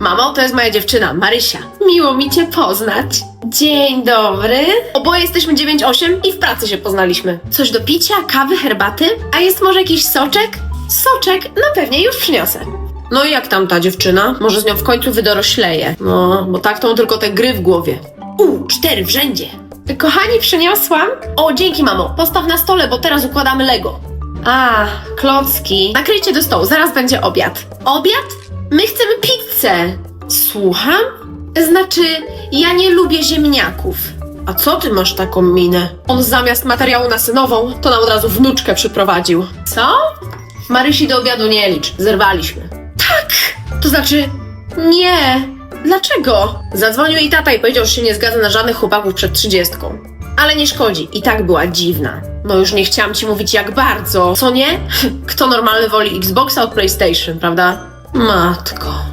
Mamo, to jest moja dziewczyna, Marysia. Miło mi cię poznać. Dzień dobry. Oboje jesteśmy 9-8 i w pracy się poznaliśmy. Coś do picia, kawy, herbaty? A jest może jakiś soczek? Soczek? No pewnie, już przyniosę. No i jak tam ta dziewczyna? Może z nią w końcu wydorośleje. No, bo tak to tylko te gry w głowie. U, cztery w rzędzie. Kochani, przyniosłam. O, dzięki mamo. Postaw na stole, bo teraz układamy Lego. A, klocki. Nakryjcie do stołu, zaraz będzie obiad. Obiad? My chcemy pizzę. Słucham? Znaczy, ja nie lubię ziemniaków. A co ty masz taką minę? On zamiast materiału na synową, to nam od razu wnuczkę przyprowadził. Co? Marysi do obiadu nie licz, zerwaliśmy. Tak! To znaczy, nie. Dlaczego? Zadzwonił jej tata i powiedział, że się nie zgadza na żadnych chłopaków przed trzydziestką. Ale nie szkodzi, i tak była dziwna. No już nie chciałam ci mówić jak bardzo, co nie? Kto normalny woli Xboxa od PlayStation, prawda? Matko.